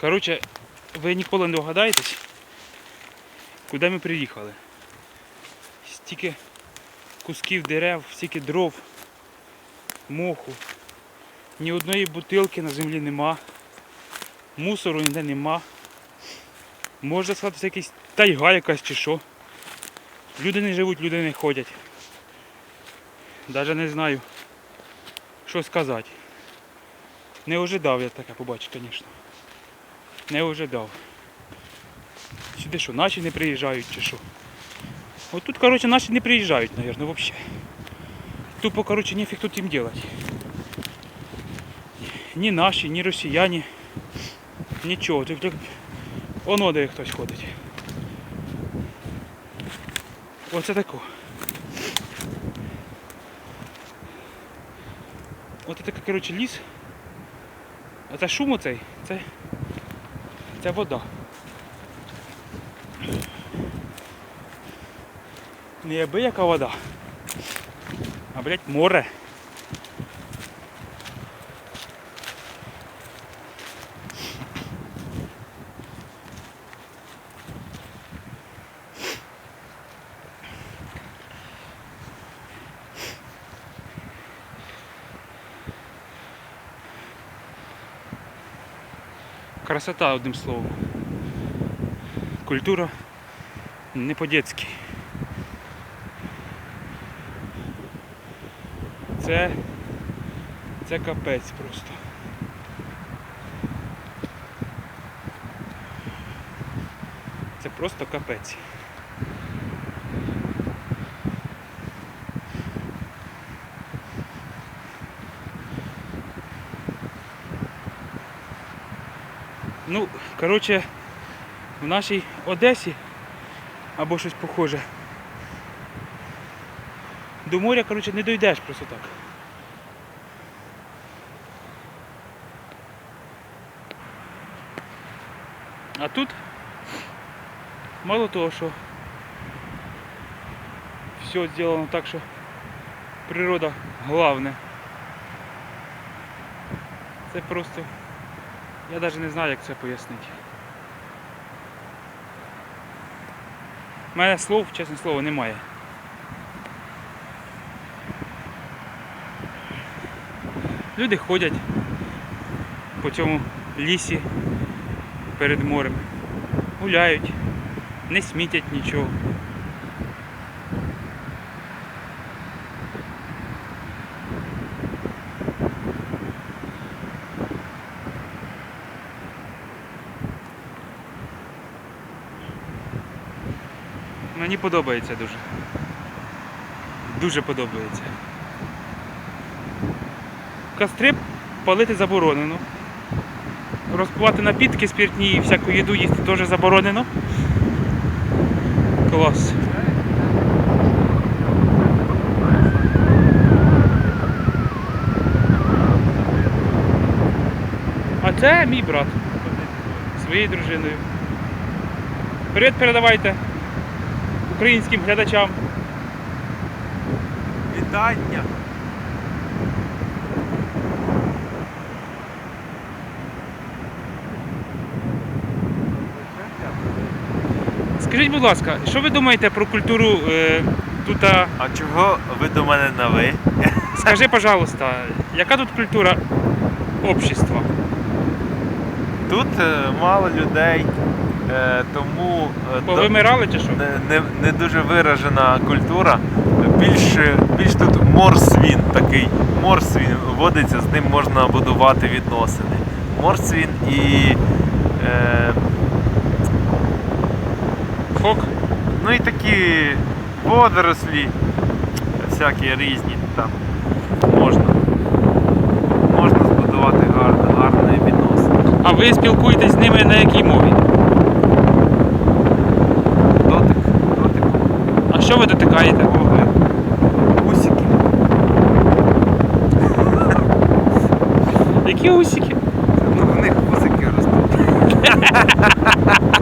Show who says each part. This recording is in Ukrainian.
Speaker 1: Коротше, ви ніколи не догадаєтесь, куди ми приїхали. Стільки кусків дерев, стільки дров, моху. Ні одної бутилки на землі нема. Мусору ніде нема. Можна сказати, якась тайга якась чи що. Люди не живуть, люди не ходять. Даже не знаю, що сказати. Не ожидав я таке побачити, звісно. Не ожидав. Сюди що, наші не приїжджають чи що? От тут, коротше, наші не приїжджають, мабуть, взагалі. Тупо, коротше, нефіг тут їм делать. Ні наші, ні росіяни. Нічого. Тільки оно де хтось ходить. Оце тако. Оце таке, коротше, ліс. А це шум оцей, це, це вода. Не аби яка вода, а блять море. Красота, одним словом. Культура не по-дєцьки. Це, це капець просто. Це просто капець. Ну, коротше, в нашій Одесі або щось похоже. До моря, коротше, не дойдеш просто так. А тут мало того, що все зроблено так, що природа головне. Це просто я навіть не знаю, як це пояснити. У мене слов, чесне слово, немає. Люди ходять по цьому лісі перед морем, гуляють, не смітять нічого. Мені подобається дуже. Дуже подобається. Костри палити заборонено. Розпивати напітки спиртні і всяку їду їсти теж заборонено. Клас. А це мій брат. Своєю дружиною. Привіт передавайте українським глядачам.
Speaker 2: Вітання.
Speaker 1: Скажіть, будь ласка, що ви думаєте про культуру е, тут? а,
Speaker 2: чого ви до мене на ви?
Speaker 1: Скажи, пожалуйста, яка тут культура общества?
Speaker 2: Тут е, мало людей, тому е, до-
Speaker 1: Повимирали чи що?
Speaker 2: не, не, не дуже виражена культура. Більш, більш тут морсвін такий. Морсвін водиться, з ним можна будувати відносини. Морсвін і. Е,
Speaker 1: Фок?
Speaker 2: ну і такі водорослі, всякі різні там можна. Можна збудувати гар, гарні відносини.
Speaker 1: А ви спілкуєтесь з ними на якій що ви дотикаєте?
Speaker 2: погляд, усики.
Speaker 1: Які усики?
Speaker 2: Ну в них усики ростуть.